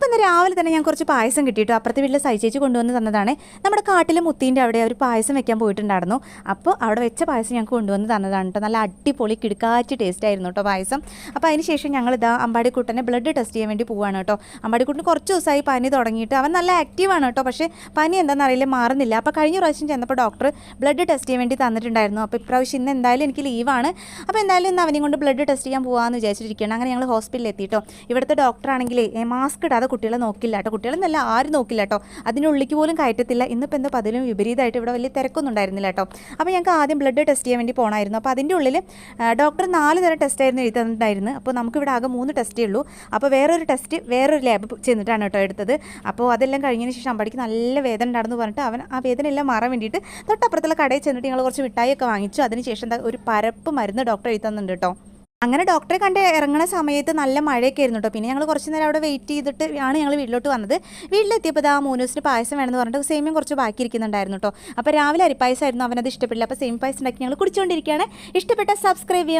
അപ്പം ഇന്ന് രാവിലെ തന്നെ ഞാൻ കുറച്ച് പായസം കിട്ടിയിട്ടു. അപ്പുറത്തെ വീട്ടിൽ സൈച്ചേച്ചി കൊണ്ടുവന്ന് തന്നതാണ്. നമ്മുടെ കാട്ടിലെ മുത്തീന്റെ അവിടെ ഒരു പായസം വെക്കാൻ പോയിട്ടുണ്ടായിരുന്നു. അപ്പോൾ അവിടെ വെച്ച പായസം ഞങ്ങൾക്ക് കൊണ്ടുവന്ന് തന്നതാണ് കേട്ടോ. നല്ല അടിപൊളി കിടക്കാച്ച് ടേസ്റ്റ് ആയിരുന്നു കേട്ടോ പായസം. അപ്പോൾ അതിന് ശേഷം ഞങ്ങൾ ഇതാ അമ്പാടിക്കുട്ടനെ ബ്ലഡ് ടെസ്റ്റ് ചെയ്യാൻ വേണ്ടി പോവാണ് കേട്ടോ. അമ്പാടിക്കുട്ടന് കുറച്ച് ദിവസമായി പനി തുടങ്ങിയിട്ട് അവൻ നല്ല ആക്റ്റീവാണ് കേട്ടോ. പക്ഷേ പനി എന്താണെന്ന് അറിയില്ല മാറുന്നില്ല. അപ്പോൾ കഴിഞ്ഞ പ്രാവശ്യം ചെന്നപ്പോൾ ഡോക്ടർ ബ്ലഡ് ടെസ്റ്റ് ചെയ്യാൻ വേണ്ടി തന്നിട്ടുണ്ടായിരുന്നു. അപ്പോൾ ഇപ്രാവശ്യം ഇന്ന് എന്തായാലും എനിക്ക് ലീവാണ് അപ്പോൾ എന്തായാലും ഇന്ന് അവനെയും കൊണ്ട് ബ്ലഡ് ടെസ്റ്റ് ചെയ്യാൻ പോകാമെന്ന് വിചാരിച്ചിരിക്കുകയാണ്. അങ്ങനെ ഞങ്ങൾ ഹോസ്പിറ്റലിൽ എത്തിയിട്ടോ ഇവിടുത്തെ ഡോക്ടറാണെങ്കിൽ മാസ്ക് ഇടാതെ കുട്ടികളെ നോക്കില്ല കേട്ടോ. കുട്ടികളെന്നല്ല ആരും നോക്കില്ല കേട്ടോ. അതിനുള്ളിലേക്ക് പോലും കയറ്റത്തില്ല. ഇന്നിപ്പോൾ എന്തോ പതിലും വിപരീതമായിട്ട് ഇവിടെ വലിയ തിരക്കൊന്നും ഉണ്ടായിരുന്നില്ല കേട്ടോ. അപ്പോൾ ഞങ്ങൾക്ക് ആദ്യം ബ്ലഡ് ടെസ്റ്റ് ചെയ്യാൻ വേണ്ടി പോകണമായിരുന്നു അപ്പോൾ അതിന്റെ ഉള്ളിൽ ഡോക്ടർ നാല് തരം ടെസ്റ്റ് ആയിരുന്നു എഴുതി തന്നിട്ടുണ്ടായിരുന്നു അപ്പോൾ നമുക്കിവിടെ ആകെ മൂന്ന് ടെസ്റ്റേ ഉള്ളൂ. അപ്പോൾ വേറൊരു ടെസ്റ്റ് വേറൊരു ലാബ് ചെന്നിട്ടാണ് കേട്ടോ എടുത്തത്. അപ്പോൾ അതെല്ലാം കഴിഞ്ഞതിന് ശേഷം അമ്പടിക്ക് നല്ല വേദന ഉണ്ടായിരുന്നു പറഞ്ഞിട്ട് അവൻ ആ വേദന എല്ലാം മാറാൻ വേണ്ടിയിട്ട് തൊട്ടപ്പുറത്തുള്ള കടയിൽ ചെന്നിട്ട് ഞങ്ങൾ കുറച്ച് മിഠായിയൊക്കെ വാങ്ങിച്ചു. അതിനുശേഷം ഒരു പരപ്പ് മരുന്ന് ഡോക്ടർ എഴുതുന്നുണ്ട് കേട്ടോ. അങ്ങനെ ഡോക്ടറെ കണ്ട് ഇറങ്ങുന്ന സമയത്ത് നല്ല മഴയൊക്കെ ആയിരുന്നു കേട്ടോ പിന്നെ ഞങ്ങൾ കുറച്ച് നേരം അവിടെ വെയിറ്റ് ചെയ്തിട്ട് ആണ് ഞങ്ങൾ വീട്ടിലോട്ട് വന്നത്. വീട്ടിലെത്തിയപ്പോൾ ആ മൂന്നൂസിന് പായസം വേണമെന്ന് പറഞ്ഞിട്ട് സേമിയം കുറച്ച് ബാക്കി ഇരിക്കുന്നുണ്ടായിരുന്നു കേട്ടോ അപ്പോൾ രാവിലെ അരിപ്പായസമായിരുന്നു അവനത് ഇഷ്ടപ്പെട്ടില്ല. അപ്പോൾ സെയിം പായസം ഉണ്ടാക്കി ഞങ്ങൾ കുടിച്ചുകൊണ്ടിരിക്കുകയാണ് ഇഷ്ടപ്പെട്ട സബ്സ്ക്രൈബ് ചെയ്യാം.